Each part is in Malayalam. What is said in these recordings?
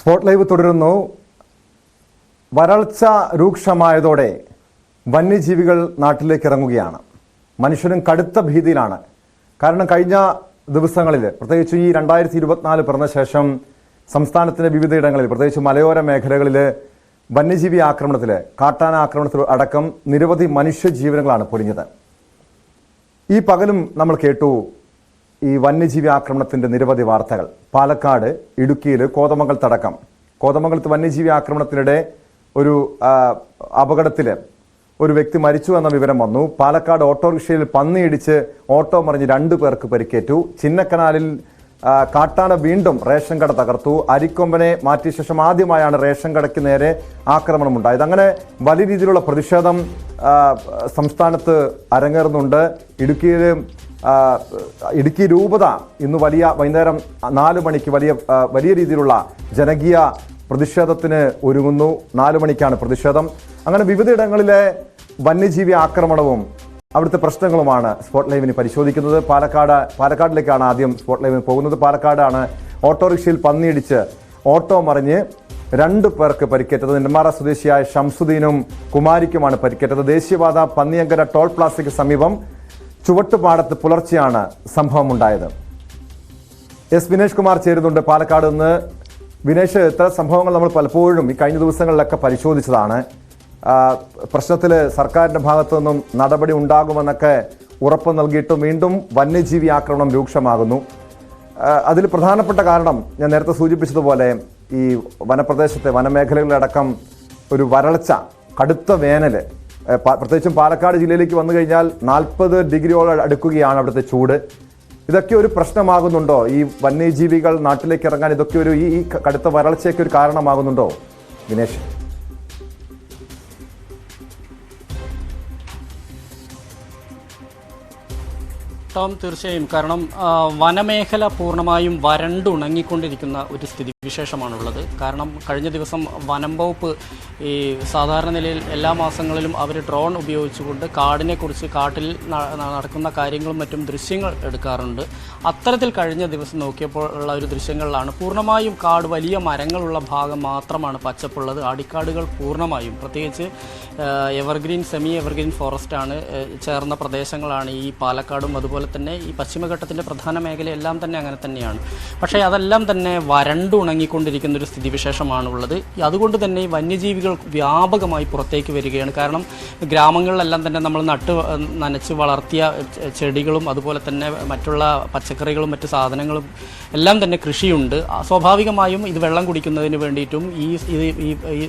സ്പോട്ട് ലൈവ് തുടരുന്നു. വരൾച്ച രൂക്ഷമായതോടെ വന്യജീവികൾ നാട്ടിലേക്ക് ഇറങ്ങുകയാണ്. മനുഷ്യനും കടുത്ത ഭീതിയിലാണ്. കാരണം കഴിഞ്ഞ ദിവസങ്ങളിൽ പ്രത്യേകിച്ച് ഈ രണ്ടായിരത്തി ഇരുപത്തിനാല് പിറന്ന ശേഷം സംസ്ഥാനത്തിന്റെ വിവിധയിടങ്ങളിൽ പ്രത്യേകിച്ച് മലയോര മേഖലകളിൽ വന്യജീവി ആക്രമണത്തിൽ കാട്ടാന ആക്രമണത്തിൽ അടക്കം നിരവധി മനുഷ്യജീവനങ്ങളാണ് പൊലിഞ്ഞത്. ഈ പകലും നമ്മൾ കേട്ടു. ഈ വന്യജീവി ആക്രമണത്തിന്റെ നിരവധി വാർത്തകൾ. പാലക്കാട് ഇടുക്കിയിൽ കോതമംഗൽ തടക്കം കോതമംഗലത്ത് വന്യജീവി ആക്രമണത്തിനിടെ ഒരു അപകടത്തിൽ ഒരു വ്യക്തി മരിച്ചു എന്ന വിവരം വന്നു. പാലക്കാട് ഓട്ടോറിക്ഷയിൽ പന്നിയിടിച്ച് ഓട്ടോ മറിഞ്ഞ് രണ്ടു പേർക്ക് പരിക്കേറ്റു. ചിന്നക്കനാലിൽ കാട്ടാന വീണ്ടും റേഷൻ കട തകർത്തു. അരിക്കൊമ്പനെ മാറ്റിയ ശേഷം ആദ്യമായാണ് റേഷൻ കടയ്ക്ക് നേരെ ആക്രമണം ഉണ്ടായത് അങ്ങനെ വലിയ രീതിയിലുള്ള പ്രതിഷേധം സംസ്ഥാനത്ത് അരങ്ങേറുന്നുണ്ട്. ഇടുക്കിയിൽ ആ, ഇടുക്കി രൂപത ഇന്ന് വലിയ വൈകുന്നേരം നാല് മണിക്ക് വലിയ വലിയ രീതിയിലുള്ള ജനകീയ പ്രതിഷേധത്തിന് ഒരുങ്ങുന്നു. നാല് മണിക്കാണ് പ്രതിഷേധം. അങ്ങനെ വിവിധയിടങ്ങളിലെ വന്യജീവി ആക്രമണവും അവിടുത്തെ പ്രശ്നങ്ങളുമാണ് സ്പോട്ട് ലൈവിന് പരിശോധിക്കുന്നത്. പാലക്കാട് പാലക്കാടിലേക്കാണ് ആദ്യം സ്പോട്ട് ലൈവിന് പോകുന്നത്. പാലക്കാടാണ് ഓട്ടോറിക്ഷയിൽ പന്നിയിടിച്ച് ഓട്ടോ മറിഞ്ഞ് രണ്ട് പേർക്ക് പരിക്കേറ്റത്. നെന്മാറ സ്വദേശിയായ ഷംസുദ്ദീനും കുമാരിക്കുമാണ് പരിക്കേറ്റത്. ദേശീയപാത പന്നിയങ്കര ടോൾ പ്ലാസയ്ക്ക് സമീപം ചുവട്ടുപാടത്ത് പുലർച്ചെയാണ് സംഭവം ഉണ്ടായത് എസ് വിനേഷ് കുമാർ ചേരുന്നുണ്ട് പാലക്കാട് നിന്ന്. വിനേഷ് ഇത്ര സംഭവങ്ങൾ നമ്മൾ പലപ്പോഴും ഈ കഴിഞ്ഞ ദിവസങ്ങളിലൊക്കെ പരിശോധിച്ചതാണ്. പ്രശ്നത്തിൽ സർക്കാരിന്റെ ഭാഗത്തു നിന്നും നടപടി ഉണ്ടാകുമെന്നൊക്കെ ഉറപ്പ് നൽകിയിട്ട് വീണ്ടും വന്യജീവി ആക്രമണം രൂക്ഷമാകുന്നു. അതിൽ പ്രധാനപ്പെട്ട കാരണം ഞാൻ നേരത്തെ സൂചിപ്പിച്ചതുപോലെ ഈ വനപ്രദേശത്തെ വനമേഖലകളിലടക്കം ഒരു വരൾച്ച കടുത്ത പ- പ്രത്യേകിച്ചും പാലക്കാട് ജില്ലയിലേക്ക് വന്നു കഴിഞ്ഞാൽ നാൽപ്പത് ഡിഗ്രിയോളം അടുക്കുകയാണ് അവിടുത്തെ ചൂട്. ഇതൊക്കെ ഒരു പ്രശ്നമാകുന്നുണ്ടോ? ഈ വന്യജീവികൾ നാട്ടിലേക്ക് ഇറങ്ങാൻ ഇതൊക്കെ ഒരു ഈ കടുത്ത വരൾച്ചയൊക്കെ ഒരു കാരണമാകുന്നുണ്ടോ? വിനേഷ് ടോം തീർച്ചയായും. കാരണം വനമേഖല പൂർണമായും വരണ്ടുണങ്ങിക്കൊണ്ടിരിക്കുന്ന ഒരു സ്ഥിതിവിശേഷമാണുള്ളത്. കാരണം കഴിഞ്ഞ ദിവസം വനം വകുപ്പ് ഈ സാധാരണ നിലയിൽ എല്ലാ മാസങ്ങളിലും അവർ ഡ്രോൺ ഉപയോഗിച്ചുകൊണ്ട് കാടിനെക്കുറിച്ച് കാട്ടിൽ നടക്കുന്ന കാര്യങ്ങളും മറ്റും ദൃശ്യങ്ങൾ എടുക്കാറുണ്ട്. അത്തരത്തിൽ കഴിഞ്ഞ ദിവസം നോക്കിയപ്പോൾ ഉള്ള ഒരു ദൃശ്യങ്ങളിലാണ് പൂർണമായും കാട് വലിയ മരങ്ങളുള്ള ഭാഗം മാത്രമാണ് പച്ചപ്പുള്ളത്. അടിക്കാടുകൾ പൂർണമായും. പ്രത്യേകിച്ച് എവർഗ്രീൻ സെമി എവർഗ്രീൻ ഫോറസ്റ്റാണ് ചേർന്ന പ്രദേശങ്ങളാണ് ഈ പാലക്കാടും അതുപോലെ തന്നെ ഈ പശ്ചിമഘട്ടത്തിന്റെ പ്രധാന മേഖലയെല്ലാം തന്നെ അങ്ങനെ തന്നെയാണ്. പക്ഷേ അതെല്ലാം തന്നെ വരണ്ടുണങ്ങിക്കൊണ്ടിരിക്കുന്ന ഒരു സ്ഥിതിവിശേഷമാണുള്ളത്. അതുകൊണ്ട് തന്നെ ഈ വന്യജീവികൾ വ്യാപകമായി പുറത്തേക്ക് വരികയാണ്. കാരണം ഗ്രാമങ്ങളിലെല്ലാം തന്നെ നമ്മൾ നട്ട് നനച്ച് വളർത്തിയ ചെടികളും അതുപോലെ തന്നെ മറ്റുള്ള പച്ചക്കറികളും മറ്റ് സാധനങ്ങളും എല്ലാം തന്നെ കൃഷിയുണ്ട്. സ്വാഭാവികമായും ഇത് വെള്ളം കുടിക്കുന്നതിന് വേണ്ടിയിട്ടും ഈ ഇത്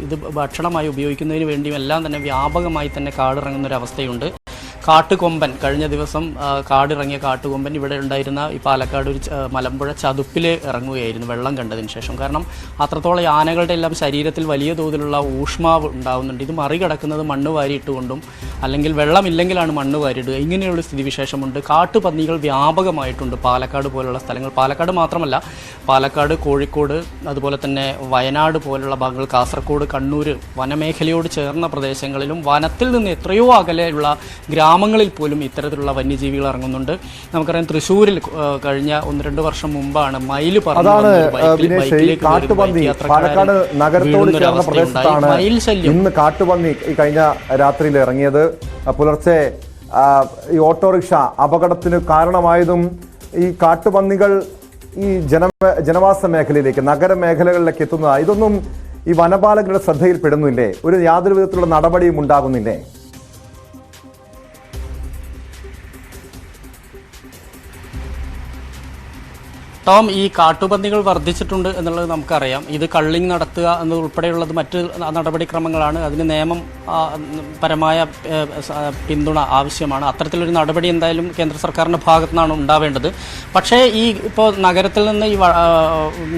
ഇത് ഭക്ഷണമായി ഉപയോഗിക്കുന്നതിന് വേണ്ടിയും എല്ലാം തന്നെ വ്യാപകമായി തന്നെ കാടിറങ്ങുന്ന ഒരു അവസ്ഥയുണ്ട്. കാട്ടുകൊമ്പൻ കഴിഞ്ഞ ദിവസം കാടിറങ്ങിയ കാട്ടുകൊമ്പൻ ഇവിടെ ഉണ്ടായിരുന്ന ഈ പാലക്കാട് ഒരു മലമ്പുഴ ചതുപ്പിൽ ഇറങ്ങുകയായിരുന്നു വെള്ളം കണ്ടതിന് ശേഷം. കാരണം അത്രത്തോളം ആനകളുടെ എല്ലാം ശരീരത്തിൽ വലിയ തോതിലുള്ള ഊഷ്മാവ് ഉണ്ടാവുന്നുണ്ട്. ഇത് മറികടക്കുന്നത് മണ്ണ് വാരിയിട്ടുകൊണ്ടും അല്ലെങ്കിൽ വെള്ളമില്ലെങ്കിലാണ് മണ്ണ് വാരിയിടുക. ഇങ്ങനെയുള്ള സ്ഥിതിവിശേഷമുണ്ട്. കാട്ടുപന്നികൾ വ്യാപകമായിട്ടുണ്ട് പാലക്കാട് പോലുള്ള സ്ഥലങ്ങൾ. പാലക്കാട് മാത്രമല്ല പാലക്കാട് കോഴിക്കോട് അതുപോലെ തന്നെ വയനാട് പോലുള്ള ഭാഗങ്ങൾ കാസർഗോഡ് കണ്ണൂർ വനമേഖലയോട് ചേർന്ന പ്രദേശങ്ങളിലും വനത്തിൽ നിന്ന് എത്രയോ അകലെയുള്ള ഗ്രാമങ്ങളിൽ പോലും ഇത്തരത്തിലുള്ള വന്യജീവികൾ ഇറങ്ങുന്നുണ്ട്. നമുക്കറിയാം തൃശ്ശൂരിൽ കഴിഞ്ഞ ഒന്ന് രണ്ട് വർഷം മുമ്പാണ് പറന്ന് അതാണ് വന്ന വിനേഷ് ഈ കാട്ടുപന്നി പാലക്കാട് നഗരത്തോട് ചേർന്ന അവസ്ഥയുണ്ടായി. പ്രദേശത്താണ് മയിൽ ശല്യം. ഇന്ന് കാട്ടുപന്നി ഈ കഴിഞ്ഞ രാത്രിയിൽ ഇറങ്ങിയത്. പുലർച്ചെ ഈ ഓട്ടോറിക്ഷ അപകടത്തിന് കാരണമായതും ഈ കാട്ടുപന്നികൾ ഈ ജന ജനവാസ മേഖലയിലേക്ക് നഗര മേഖലകളിലേക്ക് എത്തുന്നതാണ് ഇതൊന്നും ഈ വനപാലകരുടെ ശ്രദ്ധയിൽപ്പെടുന്നില്ലേ ഒരു യാതൊരു വിധത്തിലുള്ള നടപടിയും ഉണ്ടാകുന്നില്ലേ? ടോം ഈ കാട്ടുപന്നികൾ വർദ്ധിച്ചിട്ടുണ്ട് എന്നുള്ളത് നമുക്കറിയാം. ഇത് കള്ളിങ് നടത്തുക എന്നത് ഉൾപ്പെടെയുള്ളത് മറ്റ് നടപടിക്രമങ്ങളാണ്. അതിന് നിയമം പരമായ പിന്തുണ ആവശ്യമാണ്. അത്തരത്തിലൊരു നടപടി എന്തായാലും കേന്ദ്ര സർക്കാരിന്റെ ഭാഗത്തു നിന്നാണ് ഉണ്ടാവേണ്ടത്. പക്ഷേ ഈ ഇപ്പോൾ നഗരത്തിൽ നിന്ന് ഈ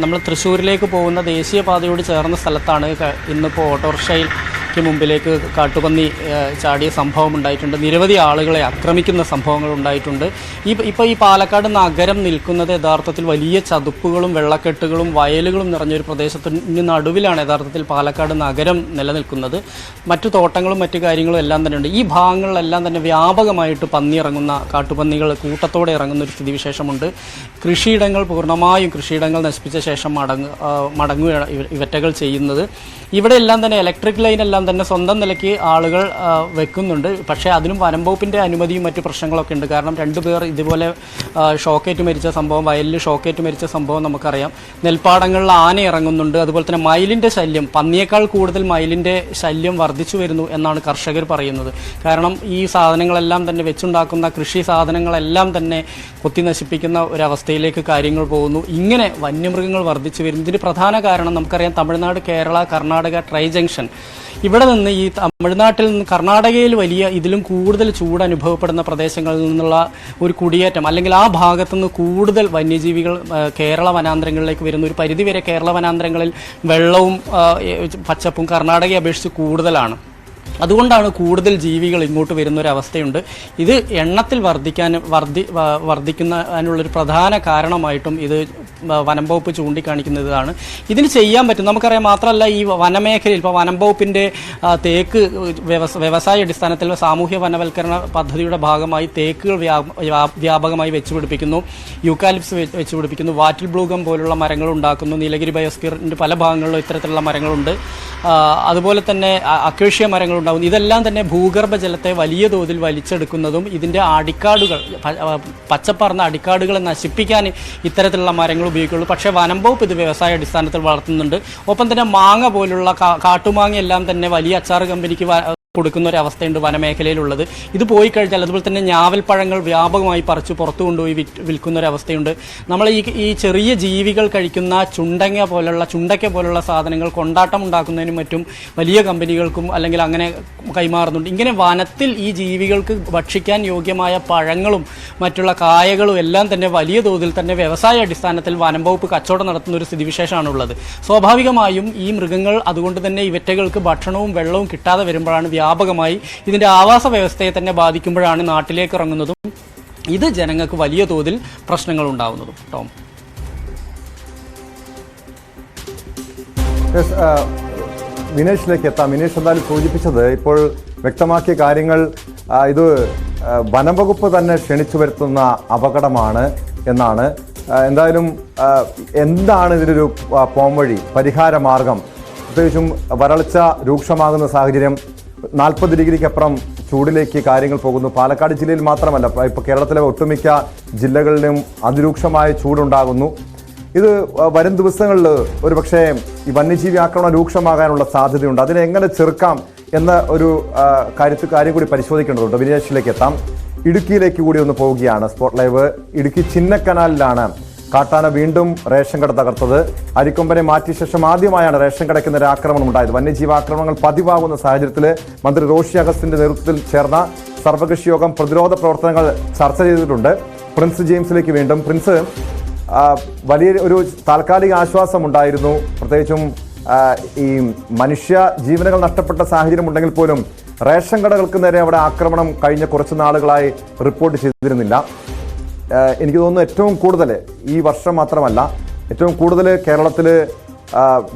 നമ്മൾ തൃശ്ശൂരിലേക്ക് പോകുന്ന ദേശീയപാതയോട് ചേർന്ന സ്ഥലത്താണ് ഇന്നിപ്പോൾ ഓട്ടോറിക്ഷയിൽ മുമ്പിലേക്ക് കാട്ടുപന്നി ചാടിയ സംഭവം ഉണ്ടായിട്ടുണ്ട്. നിരവധി ആളുകളെ ആക്രമിക്കുന്ന സംഭവങ്ങൾ ഉണ്ടായിട്ടുണ്ട്. ഈ ഇപ്പോൾ ഈ പാലക്കാട് നഗരം നിൽക്കുന്നത് യഥാർത്ഥത്തിൽ വലിയ ചതുപ്പുകളും വെള്ളക്കെട്ടുകളും വയലുകളും നിറഞ്ഞൊരു പ്രദേശത്തിന് നടുവിലാണ് യഥാർത്ഥത്തിൽ പാലക്കാട് നഗരം നിലനിൽക്കുന്നത്. മറ്റു തോട്ടങ്ങളും മറ്റു കാര്യങ്ങളും എല്ലാം തന്നെ ഉണ്ട്. ഈ ഭാഗങ്ങളിലെല്ലാം തന്നെ വ്യാപകമായിട്ട് പന്നി ഇറങ്ങുന്ന കാട്ടുപന്നികൾ കൂട്ടത്തോടെ ഇറങ്ങുന്ന ഒരു സ്ഥിതിവിശേഷമുണ്ട്. കൃഷിയിടങ്ങൾ പൂർണമായും കൃഷിയിടങ്ങൾ നശിപ്പിച്ച ശേഷം മടങ്ങ് മടങ്ങുകയാണ് ഇവറ്റകൾ ചെയ്യുന്നത്. ഇവിടെ എല്ലാം തന്നെ ഇലക്ട്രിക് ലൈൻ എല്ലാം തന്നെ സ്വന്തം നിലയ്ക്ക് ആളുകൾ വെക്കുന്നുണ്ട്. പക്ഷേ അതിനും വനംവകുപ്പിന്റെ അനുമതിയും മറ്റു പ്രശ്നങ്ങളൊക്കെ ഉണ്ട്. കാരണം രണ്ടുപേർ ഇതുപോലെ ഷോക്കേറ്റ് മരിച്ച സംഭവം വയലിൽ ഷോക്കേറ്റ് മരിച്ച സംഭവം നമുക്കറിയാം. നെൽപ്പാടങ്ങളിൽ ആന ഇറങ്ങുന്നുണ്ട്. അതുപോലെ തന്നെ മയിലിന്റെ ശല്യം പന്നിയേക്കാൾ കൂടുതൽ മയിലിന്റെ ശല്യം വർദ്ധിച്ചു വരുന്നു എന്നാണ് കർഷകർ പറയുന്നത്. കാരണം ഈ സാധനങ്ങളെല്ലാം തന്നെ വെച്ചുണ്ടാക്കുന്ന കൃഷി സാധനങ്ങളെല്ലാം തന്നെ കൊത്തി നശിപ്പിക്കുന്ന ഒരവസ്ഥയിലേക്ക് കാര്യങ്ങൾ പോകുന്നു. ഇങ്ങനെ വന്യമൃഗങ്ങൾ വർദ്ധിച്ചു വരുന്നു. ഇതിന് പ്രധാന കാരണം നമുക്കറിയാം തമിഴ്നാട് കേരള കർണാടക ട്രൈ ജംഗ്ഷൻ. ഇവിടെ നിന്ന് ഈ തമിഴ്നാട്ടിൽ നിന്ന് കർണാടകയിൽ വലിയ ഇതിലും കൂടുതൽ ചൂട് അനുഭവപ്പെടുന്ന പ്രദേശങ്ങളിൽ നിന്നുള്ള ഒരു കുടിയേറ്റം അല്ലെങ്കിൽ ആ ഭാഗത്തു നിന്ന് കൂടുതൽ വന്യജീവികൾ കേരള വനാന്തരങ്ങളിലേക്ക് വരുന്ന ഒരു പരിധിവരെ കേരള വനാന്തരങ്ങളിൽ വെള്ളവും പച്ചപ്പും കർണാടകയെ അപേക്ഷിച്ച് കൂടുതലാണ്. അതുകൊണ്ടാണ് കൂടുതൽ ജീവികൾ ഇങ്ങോട്ട് വരുന്ന ഒരു അവസ്ഥയുണ്ട് ഇത് എണ്ണത്തിൽ വർദ്ധിക്കാൻ വർദ്ധി വർദ്ധിക്കുന്നതിനുള്ളൊരു പ്രധാന കാരണമായിട്ടും ഇത് വനംവകുപ്പ് വനം വകുപ്പ് ചൂണ്ടിക്കാണിക്കുന്നതാണ്. ഇതിന് ചെയ്യാൻ പറ്റും. നമുക്കറിയാം മാത്രമല്ല ഈ വനമേഖലയിൽ ഇപ്പോൾ വനം വകുപ്പിന്റെ തേക്ക് വ്യവസ വ്യവസായ അടിസ്ഥാനത്തിൽ സാമൂഹ്യ വനവൽക്കരണ പദ്ധതിയുടെ ഭാഗമായി തേക്കുകൾ വ്യാപ- വ്യാ- വ്യാപകമായി വെച്ചുപിടിപ്പിക്കുന്നു. യൂക്കാലിപ്സ് വെച്ചുപിടിപ്പിക്കുന്നു. വാറ്റിൽ ബ്ലൂഗം പോലുള്ള മരങ്ങൾ ഉണ്ടാക്കുന്നു. നീലഗിരി ബയോസ്ഫിയറിന്റെ പല ഭാഗങ്ങളിലും ഇത്തരത്തിലുള്ള മരങ്ങളുണ്ട്. അതുപോലെ തന്നെ അക്വേഷ്യ മരങ്ങളുണ്ട്. ഉണ്ടാകുന്നു. ഇതെല്ലാം തന്നെ ഭൂഗർഭജലത്തെ വലിയ തോതിൽ വലിച്ചെടുക്കുന്നതും ഇതിന്റെ അടിക്കാടുകൾ പച്ചപ്പറന്ന അടിക്കാടുകളെ നശിപ്പിക്കാൻ ഇത്തരത്തിലുള്ള മരങ്ങൾ ഉപയോഗിക്കുള്ളൂ പക്ഷേ വനം വകുപ്പ് ഇത് വ്യവസായ അടിസ്ഥാനത്തിൽ വളർത്തുന്നുണ്ട്. ഒപ്പം തന്നെ മാങ്ങ പോലുള്ള കാട്ടുമാങ്ങയെല്ലാം തന്നെ വലിയ അച്ചാർ കമ്പനിക്ക് കൊടുക്കുന്ന ഒരു അവസ്ഥയുണ്ട് വനമേഖലയിലുള്ളത്. ഇത് പോയി കഴിഞ്ഞാൽ അതുപോലെ തന്നെ ഞാവൽ പഴങ്ങൾ വ്യാപകമായി പറിച്ച് പുറത്തു കൊണ്ടുപോയി വിൽക്കുന്ന ഒരു അവസ്ഥയുണ്ട് നമ്മൾ ഈ ഈ ചെറിയ ജീവികൾ കഴിക്കുന്ന ചുണ്ടങ്ങ പോലുള്ള ചുണ്ടക്ക പോലുള്ള സാധനങ്ങൾ കൊണ്ടാട്ടം ഉണ്ടാക്കുന്നതിനും മറ്റും വലിയ കമ്പനികൾക്കും അല്ലെങ്കിൽ അങ്ങനെ കൈമാറുന്നുണ്ട്. ഇങ്ങനെ വനത്തിൽ ഈ ജീവികൾക്ക് ഭക്ഷിക്കാൻ യോഗ്യമായ പഴങ്ങളും മറ്റുള്ള കായകളും എല്ലാം തന്നെ വലിയ തോതിൽ തന്നെ വ്യവസായ അടിസ്ഥാനത്തിൽ വനം വകുപ്പ് കച്ചവടം നടത്തുന്ന ഒരു സ്ഥിതിവിശേഷമാണുള്ളത്. സ്വാഭാവികമായും ഈ മൃഗങ്ങൾ അതുകൊണ്ട് തന്നെ ഇവറ്റകൾക്ക് ഭക്ഷണവും വെള്ളവും കിട്ടാതെ വരുമ്പോഴാണ് വ്യാപകമായി ഇതിന്റെ ആവാസ വ്യവസ്ഥയെ തന്നെ ബാധിക്കുമ്പോഴാണ് നാട്ടിലേക്ക് ഇറങ്ങുന്നതും ഇത് ജനങ്ങൾക്ക് വലിയ തോതിൽ പ്രശ്നങ്ങൾ ഉണ്ടാവുന്നതും. ടോം. മിനേഷിലേക്ക് എത്താം. വിനേഷ് എന്തായാലും സൂചിപ്പിച്ചത് ഇപ്പോൾ വ്യക്തമാക്കിയ കാര്യങ്ങൾ ഇത് വനംവകുപ്പ് തന്നെ ക്ഷണിച്ചു വരുത്തുന്ന അപകടമാണ് എന്നാണ്. എന്തായാലും എന്താണ് ഇതിനൊരു പോംവഴി പരിഹാര മാർഗം പ്രത്യേകിച്ചും വരൾച്ച രൂക്ഷമാകുന്ന സാഹചര്യം നാൽപ്പത് ഡിഗ്രിക്കപ്പുറം ചൂടിലേക്ക് കാര്യങ്ങൾ പോകുന്നു. പാലക്കാട് ജില്ലയിൽ മാത്രമല്ല ഇപ്പോൾ കേരളത്തിലെ ഒട്ടുമിക്ക ജില്ലകളിലും അതിരൂക്ഷമായ ചൂടുണ്ടാകുന്നു. ഇത് വരും ദിവസങ്ങളിൽ ഒരു പക്ഷേ ഈ വന്യജീവി ആക്രമണം രൂക്ഷമാകാനുള്ള സാധ്യതയുണ്ട്. അതിനെ എങ്ങനെ ചെറുക്കാം എന്ന ഒരു കാര്യത്തിൽ കാര്യം കൂടി പരിശോധിക്കേണ്ടതുണ്ട്. വിനേഷിലേക്ക് എത്താം. ഇടുക്കിയിലേക്ക് കൂടി ഒന്ന് പോവുകയാണ്. സ്പോട്ട് ലൈവ് ഇടുക്കി ചിന്നക്കനാലിലാണ് കാട്ടാന വീണ്ടും റേഷൻ കട തകർത്തത്. അരിക്കൊമ്പനെ മാറ്റിയ ശേഷം ആദ്യമായാണ് റേഷൻ കടയ്ക്കുന്ന ഒരു ആക്രമണം ഉണ്ടായത് വന്യജീവി ആക്രമണങ്ങൾ പതിവാകുന്ന സാഹചര്യത്തിൽ മന്ത്രി റോഷി അഗസ്റ്റിന്റെ നേതൃത്വത്തിൽ ചേർന്ന സർവകക്ഷി യോഗം പ്രതിരോധ പ്രവർത്തനങ്ങൾ ചർച്ച ചെയ്തിട്ടുണ്ട്. പ്രിൻസ് ജെയിംസിലേക്ക് വീണ്ടും. പ്രിൻസ് വലിയ ഒരു താൽക്കാലിക ആശ്വാസം ഉണ്ടായിരുന്നു പ്രത്യേകിച്ചും ഈ മനുഷ്യ ജീവനുകൾ നഷ്ടപ്പെട്ട സാഹചര്യം ഉണ്ടെങ്കിൽ പോലും റേഷൻ കടകൾക്ക് നേരെ അവിടെ ആക്രമണം കഴിഞ്ഞ കുറച്ച് നാളുകളായി റിപ്പോർട്ട് ചെയ്തിരുന്നില്ല. എനിക്ക് തോന്നുന്നു ഏറ്റവും കൂടുതൽ ഈ വർഷം മാത്രമല്ല ഏറ്റവും കൂടുതൽ കേരളത്തിൽ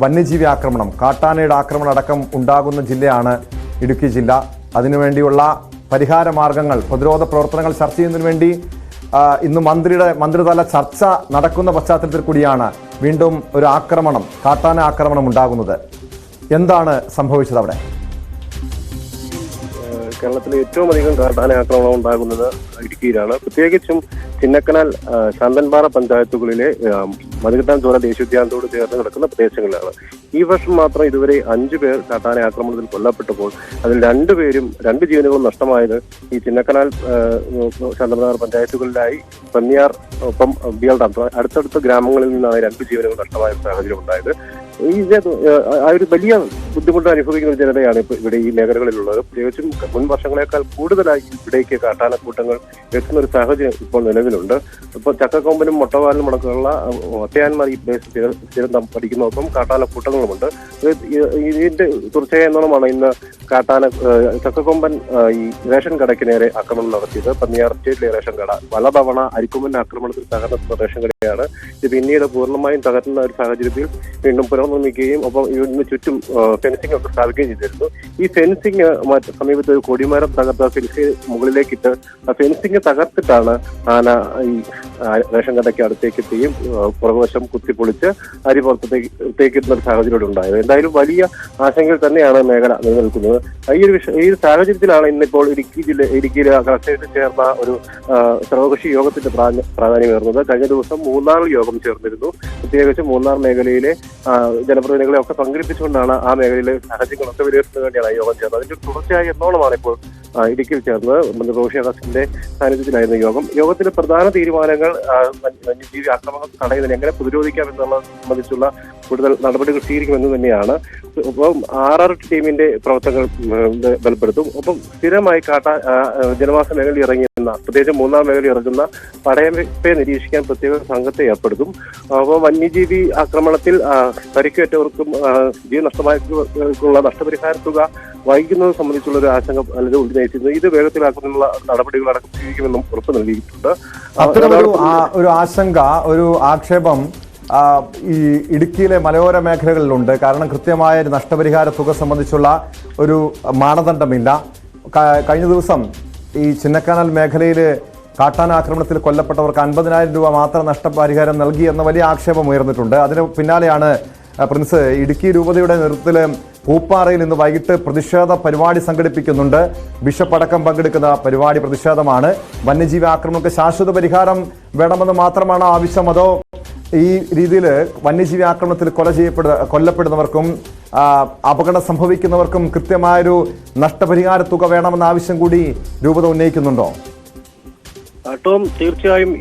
വന്യജീവി ആക്രമണം കാട്ടാനയുടെ ആക്രമണം അടക്കം ഉണ്ടാകുന്ന ജില്ലയാണ് ഇടുക്കി ജില്ല. അതിനുവേണ്ടിയുള്ള പരിഹാര മാർഗങ്ങൾ പ്രതിരോധ പ്രവർത്തനങ്ങൾ ചർച്ച ചെയ്യുന്നതിന് വേണ്ടി ഇന്ന് മന്ത്രിയുടെ മന്ത്രിതല ചർച്ച നടക്കുന്ന പശ്ചാത്തലത്തിൽ കൂടിയാണ് വീണ്ടും ഒരു ആക്രമണം കാട്ടാന ആക്രമണം ഉണ്ടാകുന്നത്. എന്താണ് സംഭവിച്ചത് അവിടെ? ഏഹ് കേരളത്തിലെ ഏറ്റവും അധികം കാട്ടാന ആക്രമണം ഉണ്ടാകുന്നത് ഇടുക്കിയിലാണ്. പ്രത്യേകിച്ചും ചിന്നക്കനാൽ ശാന്തൻപാറ പഞ്ചായത്തുകളിലെ മതികെട്ടാൻ ചോല ദേശീയോദ്യാനത്തോട് ചേർന്ന് കിടക്കുന്ന പ്രദേശങ്ങളിലാണ്. ഈ വർഷം മാത്രം ഇതുവരെ അഞ്ചു പേർ കാട്ടാന ആക്രമണത്തിൽ കൊല്ലപ്പെട്ടപ്പോൾ അതിൽ രണ്ടുപേരും രണ്ട് ജീവനുകളും നഷ്ടമായത് ഈ ചിന്നക്കനാൽ ശാന്തൻപാറ പഞ്ചായത്തുകളിലായി പന്നിയാർ ഒപ്പം ബിയാൾ അടുത്തടുത്ത ഗ്രാമങ്ങളിൽ നിന്നാണ് രണ്ട് ജീവനുകൾ നഷ്ടമായ സാഹചര്യം ഉണ്ടായത്. ഈ ആ ഒരു വലിയ ബുദ്ധിമുട്ട് അനുഭവിക്കുന്ന ഒരു ജനതയാണ് ഇവിടെ ഈ മേഖലകളിലുള്ളത്. പ്രത്യേകിച്ചും മുൻ വർഷങ്ങളെക്കാൾ കൂടുതലായി ഇവിടേക്ക് കാട്ടാനക്കൂട്ടങ്ങൾ എത്തുന്ന ഒരു സാഹചര്യം ഇപ്പോൾ നിലവിലുണ്ട്. ഇപ്പോൾ ചക്കക്കൊമ്പനും മുട്ടവാലിനും അടക്കമുള്ള ഒറ്റയാന്മാർ ഈ പ്രദേശത്ത് സ്ഥിരം പഠിക്കുന്നതൊപ്പം കാട്ടാനക്കൂട്ടങ്ങളുമുണ്ട്. ഇതിന്റെ തീർച്ചയായും എന്നോണമാണ് ഇന്ന് കാട്ടാന ചക്കക്കൊമ്പൻ ഈ റേഷൻ കടയ്ക്ക് നേരെ ആക്രമണം നടത്തിയത്. പന്നിയാർ സ്റ്റേറ്റിലെ റേഷൻ കട. പലതവണ അരിക്കൊമ്പന്റെ ആക്രമണത്തിൽ തകർന്ന റേഷൻ കടയാണ് ഇത് പിന്നീട് പൂർണമായും തകർന്ന ഒരു സാഹചര്യത്തിൽ വീണ്ടും പുനർനിർമ്മിക്കുകയും ഒപ്പം ഇതിന് ചുറ്റും ഫെൻസിംഗ് ഒക്കെ സ്ഥാപിക്കുകയും ചെയ്തിരുന്നു. ഈ ഫെൻസിങ് സമീപത്ത് ഒരു കൊടിമരം തകർത്ത ഫെൻസിങ് മുകളിലേക്കിട്ട് ആ ഫെൻസിങ് തകർത്തിട്ടാണ് ആന ഈ റേഷൻ കടയ്ക്ക് അടുത്തേക്ക് എത്തുകയും ആ, പുറകുവശം കുത്തിപ്പൊളിച്ച് അരി പുറത്തേക്ക് എത്തുന്ന ഒരു സാഹചര്യം ഉണ്ടായത്. എന്തായാലും വലിയ ആശങ്കയിൽ തന്നെയാണ് മേഖല നിലനിൽക്കുന്നത്. ഈ ഒരു വിഷ ഈ സാഹചര്യത്തിലാണ് ഇന്നിപ്പോൾ ഇടുക്കി ജില്ല ഇടുക്കിയിലെ കളക്ടറേറ്റിൽ ചേർന്ന ഒരു സർവകക്ഷി യോഗത്തിന്റെ പ്രാധാന്യം പ്രാധാന്യമേറുന്നത് കഴിഞ്ഞ ദിവസം മൂന്നാറിൽ യോഗം ചേർന്നിരുന്നു. പ്രത്യേകിച്ച് മൂന്നാർ മേഖലയിലെ ജനപ്രതിനിധികളെ ഒക്കെ പങ്കെടുപ്പിച്ചുകൊണ്ടാണ് ആ മേഖലയിലെ സാഹചര്യങ്ങളൊക്കെ വിലയിരുത്തുന്നതിന് വേണ്ടിയാണ് യോഗം ചേർന്നത്. അതിന്റെ തുടർച്ചയായി എന്നോളമാണ് ഇപ്പോൾ ഇടുക്കിയിൽ ചേർന്നത്. റോഷി അഗസ്റ്റിന്റെ സാന്നിധ്യത്തിലായിരുന്നു യോഗം. യോഗത്തിലെ പ്രധാന തീരുമാനങ്ങൾ വന്യജീവി ആക്രമണം തടയുന്നതിന് എങ്ങനെ പ്രതിരോധിക്കാം എന്നുള്ളത് സംബന്ധിച്ചുള്ള കൂടുതൽ നടപടികൾ സ്വീകരിക്കുമെന്ന് തന്നെയാണ്. ഒപ്പം ആർ ആർ ടീമിന്റെ പ്രവർത്തനങ്ങൾ ബലപ്പെടുത്തും. ഒപ്പം സ്ഥിരമായി കാട്ട ജനവാസ മേഖലയിൽ ഇറങ്ങിയിരുന്ന പ്രത്യേകിച്ച് മൂന്നാം മേഖലയിൽ ഇറങ്ങുന്ന പടയപ്പെ നിരീക്ഷിക്കാൻ പ്രത്യേക സംഘത്തെ ഏർപ്പെടുത്തും. അപ്പോൾ വന്യജീവി ആക്രമണത്തിൽ പരിക്കേറ്റവർക്കും ജീവ ജീവൻ നഷ്ടമായവർക്കുള്ള നഷ്ടപരിഹാര തുക വൈകുന്നത് സംബന്ധിച്ചുള്ള ഒരു ആശങ്ക അല്ലെങ്കിൽ ഉന്നയിച്ചിരുന്നു. ഇത് വേഗത്തിലാക്കുന്നതിനുള്ള നടപടികളടക്കം സ്വീകരിക്കുമെന്നും ഉറപ്പ് നൽകിയിട്ടുണ്ട്. അത്തരമൊരു ഒരു ആശങ്ക ഒരു ആക്ഷേപം ഈ ഇടുക്കിയിലെ മലയോര മേഖലകളിലുണ്ട്. കാരണം കൃത്യമായ ഒരു നഷ്ടപരിഹാര തുക സംബന്ധിച്ചുള്ള ഒരു മാനദണ്ഡമില്ല. കഴിഞ്ഞ ദിവസം ഈ ചിന്നക്കാനൽ മേഖലയിൽ കാട്ടാനാക്രമണത്തിൽ കൊല്ലപ്പെട്ടവർക്ക് അൻപതിനായിരം രൂപ മാത്രം നഷ്ടപരിഹാരം നൽകി എന്ന വലിയ ആക്ഷേപം ഉയർന്നിട്ടുണ്ട്. അതിന് പിന്നാലെയാണ് പ്രിൻസ് ഇടുക്കി രൂപതയുടെ നേതൃത്വത്തിൽ പൂപ്പാറയിൽ ഇന്ന് വൈകിട്ട് പ്രതിഷേധ പരിപാടി സംഘടിപ്പിക്കുന്നുണ്ട്. ബിഷപ്പ് അടക്കം പങ്കെടുക്കുന്ന പരിപാടി പ്രതിഷേധമാണ്. വന്യജീവി ആക്രമണങ്ങൾക്ക് ശാശ്വത പരിഹാരം വേണമെന്ന് മാത്രമാണ് ആവശ്യം. അതോ ഈ രീതിയിൽ വന്യജീവി ആക്രമണത്തിൽ കൊല ചെയ്യപ്പെടുന്ന കൊല്ലപ്പെടുന്നവർക്കും അപകടം സംഭവിക്കുന്നവർക്കും കൃത്യമായൊരു നഷ്ടപരിഹാര തുക വേണമെന്ന ആവശ്യം കൂടി രൂപത ഉന്നയിക്കുന്നുണ്ടോ? ടോം തീർച്ചയായും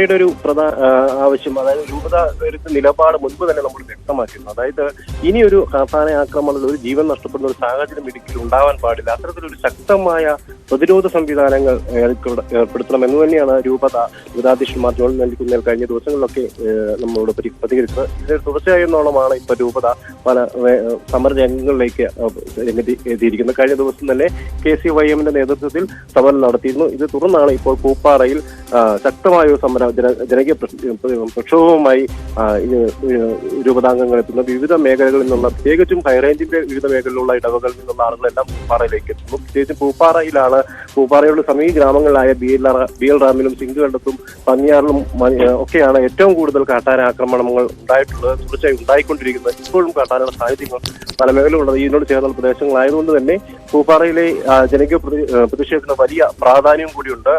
രൂപയുടെ ഒരു പ്രധാന ആവശ്യം അതായത് രൂപത ഒരു നിലപാട് മുൻപ് തന്നെ നമ്മൾ വ്യക്തമാക്കിയിരുന്നു. അതായത് ഇനി ഒരു കാട്ടാന ആക്രമണത്തിൽ ഒരു ജീവൻ നഷ്ടപ്പെടുന്ന ഒരു സാഹചര്യം ഇടുക്കിയിൽ ഉണ്ടാവാൻ പാടില്ല. അത്തരത്തിലൊരു ശക്തമായ പ്രതിരോധ സംവിധാനങ്ങൾ ഏർപ്പെട- ഏർപ്പെടുത്തണം എന്ന് തന്നെയാണ് രൂപത യുവതാധ്യക്ഷന്മാർ ജോൺ നൽകുന്ന കഴിഞ്ഞ ദിവസങ്ങളിലൊക്കെ നമ്മളോട് പരി- പ്രതികരിച്ചത്. ഇതിന് തുടർച്ചയായെന്നോളമാണ് ഇപ്പൊ രൂപത പല സമര രംഗങ്ങളിലേക്ക് എത്തിയിരിക്കുന്നത്. കഴിഞ്ഞ ദിവസം തന്നെ കെ സി വൈ എമ്മിന്റെ നേതൃത്വത്തിൽ സമരം നടത്തിയിരുന്നു. ഇത് തുടർന്നാണ് ഇപ്പോൾ പൂപ്പാറയിൽ ശക്തമായ ഒരു സമര ജനകീയ പ്രക്ഷ- പ്രക്ഷോഭവുമായി രൂപതാംഗങ്ങൾ എത്തുന്ന വിവിധ മേഖലകളിൽ നിന്നുള്ള പ്രത്യേകിച്ചും ഹൈറേഞ്ചിന്റെ വിവിധ മേഖലകളിലുള്ള ഇടവകളിൽ നിന്നുള്ള ആളുകളെല്ലാം പൂപ്പാറയിലേക്ക് എത്തുന്നു. പ്രത്യേകിച്ച് പൂപ്പാറയിലാണ് പൂപ്പാറയുടെ സമീപ ഗ്രാമങ്ങളിലായ ബി എൽ ബി എൽ റാമിലും സിംഗുകണ്ടത്തും പന്നിയാറിലും ഒക്കെയാണ് ഏറ്റവും കൂടുതൽ കാട്ടാന ആക്രമണങ്ങൾ ഉണ്ടായിട്ടുള്ളത് തുടർച്ചയായി ഉണ്ടായിക്കൊണ്ടിരിക്കുന്നത്. ഇപ്പോഴും കാട്ടാനുള്ള സാഹചര്യങ്ങൾ പല മേഖലയിലുള്ളത് ഇതിനോട് ചേർന്ന പ്രദേശങ്ങളായതുകൊണ്ട് തന്നെ പൂപ്പാറയിലെ ജനകീയ പ്രതി- പ്രതിഷേധത്തിന് വലിയ പ്രാധാന്യം കൂടിയുണ്ട്.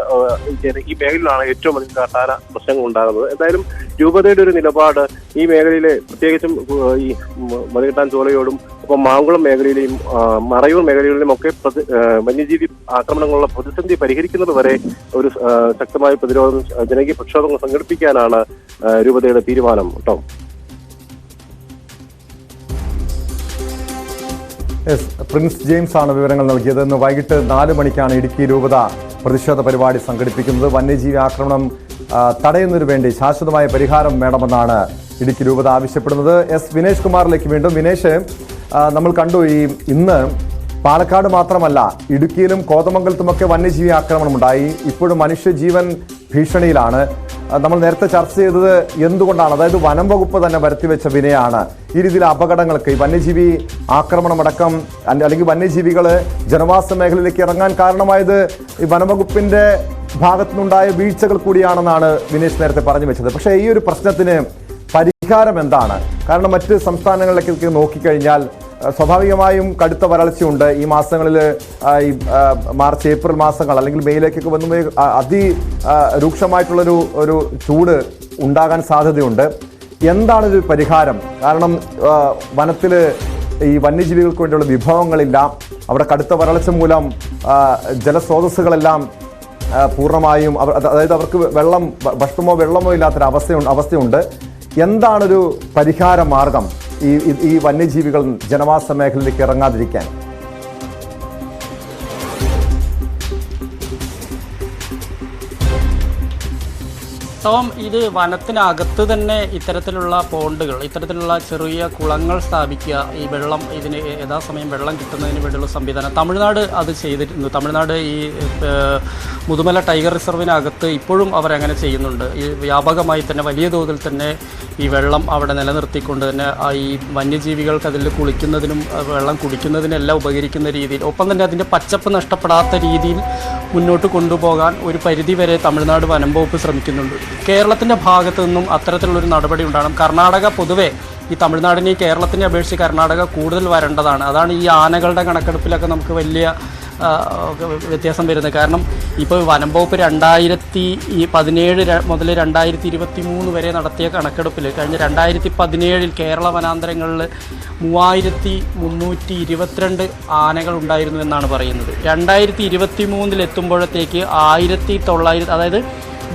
ഈ മേഖലയിലാണ് ഏറ്റവും അധികം കാട്ടാന പ്രശ്നങ്ങൾ ഉണ്ടാകുന്നത് എന്തായാലും രൂപതയുടെ ഒരു നിലപാട് ഈ മേഖലയിലെ പ്രത്യേകിച്ചും ഈ മതികിട്ടാൻ ചോലയോടും ഒപ്പം മാങ്കുളം മേഖലയിലെയും മറയൂർ മേഖലകളിലും ഒക്കെ വന്യജീവി ആക്രമണങ്ങളുള്ള പ്രതിസന്ധി പരിഹരിക്കുന്നത് വരെ ഒരു ശക്തമായ പ്രതിരോധം ജനകീയ പ്രക്ഷോഭങ്ങൾ സംഘടിപ്പിക്കാനാണ് രൂപതയുടെ തീരുമാനം. കേട്ടോ. എസ് പ്രിൻസ് ജെയിംസ് ആണ് വിവരങ്ങൾ നൽകിയത്. ഇന്ന് വൈകിട്ട് നാല് മണിക്കാണ് ഇടുക്കി രൂപത പ്രതിഷേധ പരിപാടി സംഘടിപ്പിക്കുന്നത്. വന്യജീവി ആക്രമണം തടയുന്നതിനു വേണ്ടി ശാശ്വതമായ പരിഹാരം വേണമെന്നാണ് ഇടുക്കി രൂപത ആവശ്യപ്പെടുന്നത്. എസ് വിനേഷ് കുമാറിലേക്ക് വീണ്ടും. വിനേഷ് നമ്മൾ കണ്ടു ഈ ഇന്ന് പാലക്കാട് മാത്രമല്ല ഇടുക്കിയിലും കോതമംഗലത്തുമൊക്കെ വന്യജീവി ആക്രമണം ഉണ്ടായി ഇപ്പോഴും മനുഷ്യജീവൻ ഭീഷണിയിലാണ്. നമ്മൾ നേരത്തെ ചർച്ച ചെയ്തത് എന്തുകൊണ്ടാണ്? അതായത് വനം വകുപ്പ് തന്നെ വരുത്തിവെച്ച വിനയാണ്. ഈ രീതിയിൽ അപകടങ്ങൾക്ക് ഈ വന്യജീവി ആക്രമണമടക്കം അല്ല- അല്ലെങ്കിൽ വന്യജീവികൾ ജനവാസ മേഖലയിലേക്ക് ഇറങ്ങാൻ കാരണമായത് ഈ വനംവകുപ്പിന്റെ ഭാഗത്തുനിന്നുണ്ടായ വീഴ്ചകൾ കൂടിയാണെന്നാണ് വിനേഷ് നേരത്തെ പറഞ്ഞു വെച്ചത്. പക്ഷേ ഈ ഒരു പ്രശ്നത്തിന് പരിഹാരം എന്താണ്? കാരണം മറ്റ് സംസ്ഥാനങ്ങളിലേക്ക് നോക്കിക്കഴിഞ്ഞാൽ സ്വാഭാവികമായും കടുത്ത വരൾച്ചയുണ്ട്. ഈ മാസങ്ങളിൽ ഈ മാർച്ച് ഏപ്രിൽ മാസങ്ങൾ അല്ലെങ്കിൽ മെയ്യിലേക്കൊക്കെ വന്നു അതി രൂക്ഷമായിട്ടുള്ളൊരു ഒരു ചൂട് ഉണ്ടാകാൻ സാധ്യതയുണ്ട്. എന്താണ് ഒരു പരിഹാരം? കാരണം വനത്തിൽ ഈ വന്യജീവികൾക്ക് വേണ്ടിയുള്ള വിഭവങ്ങളില്ല. അവിടെ കടുത്ത വരൾച്ച മൂലം ജലസ്രോതസ്സുകളെല്ലാം പൂർണമായും അതായത് അവർക്ക് വെള്ളം ഭക്ഷണമോ വെള്ളമോ ഇല്ലാത്തൊരു അവസ്ഥ അവസ്ഥയുണ്ട്. എന്താണൊരു പരിഹാര മാർഗം ഈ- ഈ വന്യജീവികൾ ജനവാസ മേഖലയിലേക്ക് ഇറങ്ങാതിരിക്കാൻ? ടോം ഇത് വനത്തിനകത്ത് തന്നെ ഇത്തരത്തിലുള്ള പോണ്ടുകൾ ഇത്തരത്തിലുള്ള ചെറിയ കുളങ്ങൾ സ്ഥാപിക്കുക ഈ വെള്ളം ഇതിന് യഥാസമയം വെള്ളം കിട്ടുന്നതിന് വേണ്ടിയുള്ള സംവിധാനം. തമിഴ്നാട് അത് ചെയ്തിരുന്നു. തമിഴ്നാട് ഈ മുതുമല ടൈഗർ റിസർവിനകത്ത് ഇപ്പോഴും അവരങ്ങനെ ചെയ്യുന്നുണ്ട്. ഈ വ്യാപകമായി തന്നെ വലിയ തോതിൽ തന്നെ ഈ വെള്ളം അവിടെ നിലനിർത്തിക്കൊണ്ട് തന്നെ ഈ വന്യജീവികൾക്ക് അതിൽ കുളിക്കുന്നതിനും വെള്ളം കുടിക്കുന്നതിനെല്ലാം ഉപകരിക്കുന്ന രീതിയിൽ ഒപ്പം തന്നെ അതിന്റെ പച്ചപ്പ് നഷ്ടപ്പെടാത്ത രീതിയിൽ മുന്നോട്ട് കൊണ്ടുപോകാൻ ഒരു പരിധിവരെ തമിഴ്നാട് വനം വകുപ്പ് ശ്രമിക്കുന്നുണ്ട്. കേരളത്തിന്റെ ഭാഗത്തു നിന്നും അത്തരത്തിലുള്ളൊരു നടപടി ഉണ്ടാകണം. കർണാടക പൊതുവെ ഈ തമിഴ്നാടിനെ കേരളത്തിനെ അപേക്ഷിച്ച് കർണാടക കൂടുതൽ വരേണ്ടതാണ്. അതാണ് ഈ ആനകളുടെ കണക്കെടുപ്പിലൊക്കെ നമുക്ക് വലിയ വ്യത്യാസം വരുന്നത്. കാരണം ഇപ്പോൾ വനം വകുപ്പ് രണ്ടായിരത്തി പതിനേഴ് മുതൽ രണ്ടായിരത്തി ഇരുപത്തി മൂന്ന് വരെ നടത്തിയ കണക്കെടുപ്പിൽ കഴിഞ്ഞ രണ്ടായിരത്തി പതിനേഴിൽ കേരള വനാന്തരങ്ങളിൽ മൂവായിരത്തി മുന്നൂറ്റി ഇരുപത്തിരണ്ട് ആനകൾ ഉണ്ടായിരുന്നു എന്നാണ് പറയുന്നത്. രണ്ടായിരത്തി ഇരുപത്തി മൂന്നിൽ എത്തുമ്പോഴത്തേക്ക് ആയിരത്തി തൊള്ളായിരത്തി അതായത്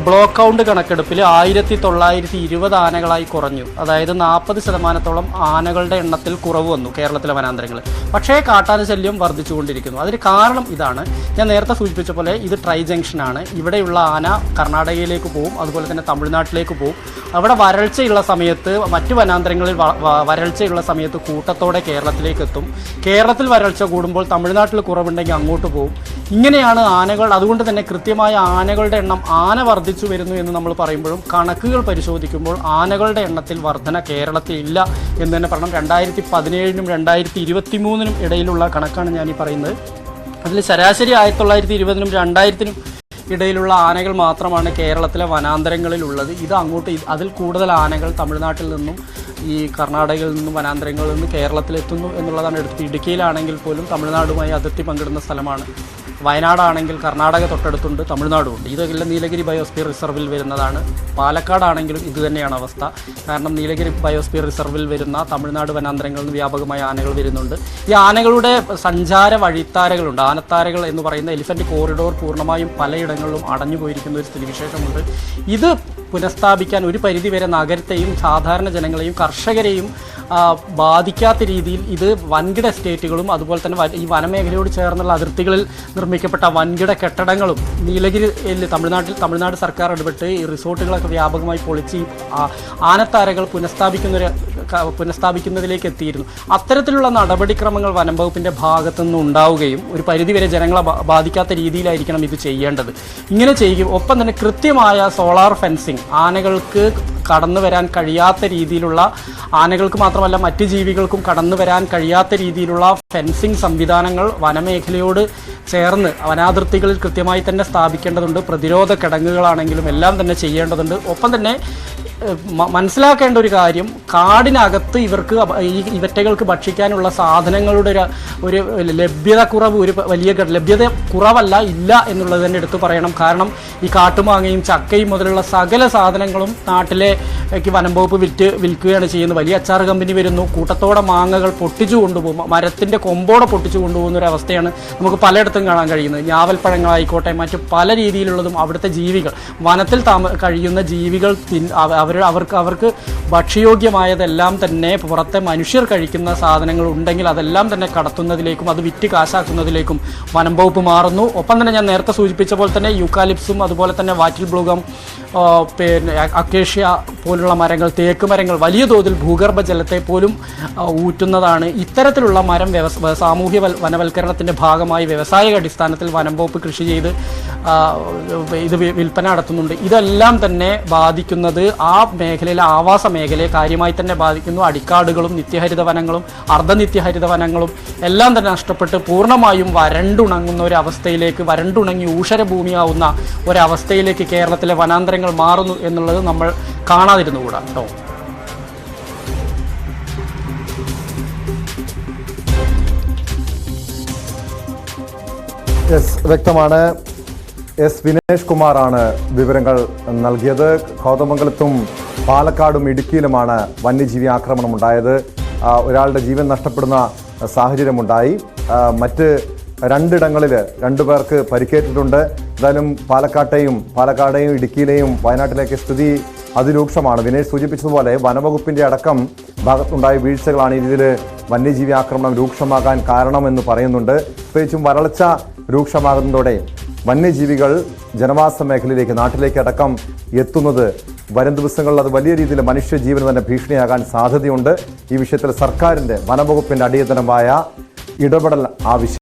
ബ്ലോക്ക് കൗണ്ട് കണക്കെടുപ്പിൽ ആയിരത്തി തൊള്ളായിരത്തി ഇരുപത് ആനകളായി കുറഞ്ഞു. അതായത് നാൽപ്പത് ശതമാനത്തോളം ആനകളുടെ എണ്ണത്തിൽ കുറവ് വന്നു കേരളത്തിലെ വനാന്തരങ്ങൾ പക്ഷേ കാട്ടാന ശല്യം വർദ്ധിച്ചുകൊണ്ടിരിക്കുന്നു. അതിന് കാരണം ഇതാണ്. ഞാൻ നേരത്തെ സൂചിപ്പിച്ച പോലെ ഇത് ട്രൈ ജംഗ്ഷനാണ്. ഇവിടെയുള്ള ആന കർണാടകയിലേക്ക് പോകും അതുപോലെ തന്നെ തമിഴ്നാട്ടിലേക്ക് പോകും അവിടെ വരൾച്ചയുള്ള സമയത്ത് മറ്റ് വനാന്തരങ്ങളിൽ വരൾച്ചയുള്ള സമയത്ത് കൂട്ടത്തോടെ കേരളത്തിലേക്ക് എത്തും. കേരളത്തിൽ വരൾച്ച കൂടുമ്പോൾ തമിഴ്നാട്ടിൽ കുറവുണ്ടെങ്കിൽ അങ്ങോട്ട് പോകും ഇങ്ങനെയാണ് ആനകൾ അതുകൊണ്ട് തന്നെ കൃത്യമായ ആനകളുടെ എണ്ണം ആന വർദ്ധിച്ചു വരുന്നു എന്ന് നമ്മൾ പറയുമ്പോഴും കണക്കുകൾ പരിശോധിക്കുമ്പോൾ ആനകളുടെ എണ്ണത്തിൽ വർധന കേരളത്തിൽ ഇല്ല എന്ന് തന്നെ പറയണം. രണ്ടായിരത്തി പതിനേഴിനും രണ്ടായിരത്തി ഇരുപത്തി മൂന്നിനും ഇടയിലുള്ള കണക്കാണ് ഞാൻ പറയുന്നത്. അതിൽ ശരാശരി ആയിരത്തി തൊള്ളായിരത്തി ഇരുപതിനും രണ്ടായിരത്തിനും ഇടയിലുള്ള ആനകൾ മാത്രമാണ് കേരളത്തിലെ വനാന്തരങ്ങളിൽ ഉള്ളത് ഇത് അങ്ങോട്ട് അതിൽ കൂടുതൽ ആനകൾ തമിഴ്നാട്ടിൽ നിന്നും ഈ കർണാടകയിൽ നിന്നും വനാന്തരങ്ങളിൽ നിന്ന് കേരളത്തിലെത്തുന്നു എന്നുള്ളതാണ് എടുത്തത് ഇടുക്കിയിലാണെങ്കിൽ പോലും തമിഴ്നാടുമായി അതിർത്തി പങ്കിടുന്ന സ്ഥലമാണ്. വയനാടാണെങ്കിൽ കർണാടക തൊട്ടടുത്തുണ്ട് തമിഴ്നാടുമുണ്ട്. ഇതെല്ലാം നീലഗിരി ബയോസ്ഫിയർ റിസർവിൽ വരുന്നതാണ്. പാലക്കാടാണെങ്കിലും ഇത് തന്നെയാണ് അവസ്ഥ. കാരണം നീലഗിരി ബയോസ്ഫിയർ റിസർവിൽ വരുന്ന തമിഴ്നാട് വനാന്തരങ്ങളിൽ നിന്ന് വ്യാപകമായ ആനകൾ വരുന്നുണ്ട്. ഈ ആനകളുടെ സഞ്ചാര വഴിത്താരകളുണ്ട്. ആനത്താരകൾ എന്ന് പറയുന്ന എലിഫന്റ് കോറിഡോർ പൂർണമായും പലയിടങ്ങളിലും അടഞ്ഞു പോയിരിക്കുന്ന ഒരു സ്ഥിതിവിശേഷമുണ്ട്. ഇത് പുനഃസ്ഥാപിക്കാൻ ഒരു പരിധിവരെ നഗരത്തെയും സാധാരണ ജനങ്ങളെയും കർഷകരെയും ബാധിക്കാത്ത രീതിയിൽ ഇത് വൻകിട എസ്റ്റേറ്റുകളും അതുപോലെ തന്നെ ഈ വനമേഖലയോട് ചേർന്നുള്ള അതിർത്തികളിൽ നിർമ്മിക്കപ്പെട്ട വൻകിട കെട്ടിടങ്ങളും നീലഗിരിയിൽ തമിഴ്നാട്ടിൽ തമിഴ്നാട് സർക്കാർ ഇടപെട്ട് ഈ റിസോർട്ടുകളൊക്കെ വ്യാപകമായി പൊളിച്ച് ആനത്താരകൾ പുനഃസ്ഥാപിക്കുന്ന പുനഃസ്ഥാപിക്കുന്നതിലേക്ക് എത്തിയിരുന്നു. അത്തരത്തിലുള്ള നടപടിക്രമങ്ങൾ വനം വകുപ്പിന്റെ ഭാഗത്തു നിന്ന് ഉണ്ടാവുകയും ഒരു പരിധിവരെ ജനങ്ങളെ ബാധിക്കാത്ത രീതിയിലായിരിക്കണം ഇത് ചെയ്യേണ്ടത്. ഇങ്ങനെ ചെയ്യുകയും ഒപ്പം തന്നെ കൃത്യമായ സോളാർ ഫെൻസിങ് ആനകൾക്ക് കടന്നു വരാൻ കഴിയാത്ത രീതിയിലുള്ള ആനകൾക്ക് മാത്രമല്ല മറ്റ് ജീവികൾക്കും കടന്നു വരാൻ കഴിയാത്ത രീതിയിലുള്ള ഫെൻസിങ് സംവിധാനങ്ങൾ വനമേഖലയോട് ചേർന്ന് വനാതിർത്തികളിൽ കൃത്യമായി തന്നെ സ്ഥാപിക്കേണ്ടതുണ്ട്. പ്രതിരോധ കിടങ്ങുകളാണെങ്കിലും എല്ലാം തന്നെ ചെയ്യേണ്ടതുണ്ട്. ഒപ്പം തന്നെ മനസ്സിലാക്കേണ്ട ഒരു കാര്യം കാടിനകത്ത് ഇവർക്ക് ഈ ഇവറ്റകൾക്ക് ഭക്ഷിക്കാനുള്ള സാധനങ്ങളുടെ ഒരു ഒരു ലഭ്യത കുറവ് ഒരു വലിയ ലഭ്യത കുറവല്ല ഇല്ല എന്നുള്ളത് തന്നെ എടുത്തു പറയണം. കാരണം ഈ കാട്ടുമാങ്ങയും ചക്കയും മുതലുള്ള സകല സാധനങ്ങളും നാട്ടിലെ വനംവകുപ്പ് വനം വകുപ്പ് വിറ്റ് വിൽക്കുകയാണ് ചെയ്യുന്നത്. വലിയ അച്ചാർ കമ്പനി വരുന്നു. കൂട്ടത്തോടെ മാങ്ങകൾ പൊട്ടിച്ചു കൊണ്ടുപോകും. മരത്തിന്റെ കൊമ്പോടെ പൊട്ടിച്ചു കൊണ്ടുപോകുന്ന ഒരു അവസ്ഥയാണ് നമുക്ക് പലയിടത്തും കാണാൻ കഴിയുന്നത്. ഞാവൽപ്പഴങ്ങളായിക്കോട്ടെ മറ്റു പല രീതിയിലുള്ളതും അവിടുത്തെ ജീവികൾ വനത്തിൽ താമ കഴിയുന്ന ജീവികൾ അവർ അവ- അവർ അവർക്ക് അവർക്ക് ഭക്ഷ്യയോഗ്യമായതെല്ലാം തന്നെ പുറത്തെ മനുഷ്യർ കഴിക്കുന്ന സാധനങ്ങൾ ഉണ്ടെങ്കിൽ അതെല്ലാം തന്നെ കടത്തുന്നതിലേക്കും അത് വിറ്റ് കാശാക്കുന്നതിലേക്കും വനം വകുപ്പ് മാറുന്നു. ഒപ്പം തന്നെ ഞാൻ നേരത്തെ സൂചിപ്പിച്ച പോലെ തന്നെ യുക്കാലിപ്സും അതുപോലെ തന്നെ വാറ്റിൽ ബ്ലൂഗം പിന്നെ അക്കേഷ്യ പോലുള്ള മരങ്ങൾ തേക്ക് മരങ്ങൾ വലിയ തോതിൽ ഭൂഗർഭജലത്തെ പോലും ഊറ്റുന്നതാണ്. ഇത്തരത്തിലുള്ള മരം വ്യവസ് സാമൂഹ്യ വനവൽക്കരണത്തിന്റെ ഭാഗമായി വ്യവസായിക അടിസ്ഥാനത്തിൽ വനം വകുപ്പ് കൃഷി ചെയ്ത് ഇത് വിൽപ്പന നടത്തുന്നുണ്ട്. ഇതെല്ലാം തന്നെ ബാധിക്കുന്നത് ആ മേഖലയിലെ ആവാസ മേഖലയെ കാര്യമായി തന്നെ ബാധിക്കുന്നു. അടിക്കാടുകളും നിത്യഹരിത വനങ്ങളും അർദ്ധനിത്യഹരിത വനങ്ങളും എല്ലാം തന്നെ നഷ്ടപ്പെട്ട് പൂർണമായും വരണ്ടുണങ്ങുന്ന ഒരു അവസ്ഥയിലേക്ക് വരണ്ടുണങ്ങി ഊഷരഭൂമിയാവുന്ന ഒരവസ്ഥയിലേക്ക് കേരളത്തിലെ വനാന്തരങ്ങൾ മാറുന്നു എന്നുള്ളത് നമ്മൾ കാണാതിരുന്നുകൂടാ കേട്ടോ? എസ് വ്യക്തമാണ്. എസ് വിനേഷ് കുമാറാണ് വിവരങ്ങൾ നൽകിയത്. കോതമംഗലത്തും പാലക്കാടും ഇടുക്കിയിലുമാണ് വന്യജീവി ആക്രമണം ഉണ്ടായത് ഒരാളുടെ ജീവൻ നഷ്ടപ്പെടുന്ന സാഹചര്യമുണ്ടായി. മറ്റ് രണ്ടിടങ്ങളിൽ രണ്ടു പേർക്ക് പരിക്കേറ്റിട്ടുണ്ട്. എന്തായാലും പാലക്കാട്ടെയും പാലക്കാടെയും ഇടുക്കിയിലെയും വയനാട്ടിലേക്ക് സ്ഥിതി അതിരൂക്ഷമാണ്. വിനേഷ് സൂചിപ്പിച്ചതുപോലെ വനവകുപ്പിന്റെ അടക്കം ഭാഗത്തുണ്ടായ വീഴ്ചകളാണ് ഈ രീതിയിൽ വന്യജീവി ആക്രമണം രൂക്ഷമാകാൻ കാരണമെന്ന് പറയുന്നുണ്ട്. പ്രത്യേകിച്ചും വരൾച്ച രൂക്ഷമാകുന്നതോടെ വന്യജീവികൾ ജനവാസ മേഖലയിലേക്ക് നാട്ടിലേക്ക് അടക്കം എത്തുന്നത് വരും ദിവസങ്ങളിൽ അത് വലിയ രീതിയിൽ മനുഷ്യജീവന് തന്നെ ഭീഷണിയാകാൻ സാധ്യതയുണ്ട്. ഈ വിഷയത്തിൽ സർക്കാരിന്റെ വനംവകുപ്പിന്റെ അടിയന്തരമായ ഇടപെടൽ ആവശ്യം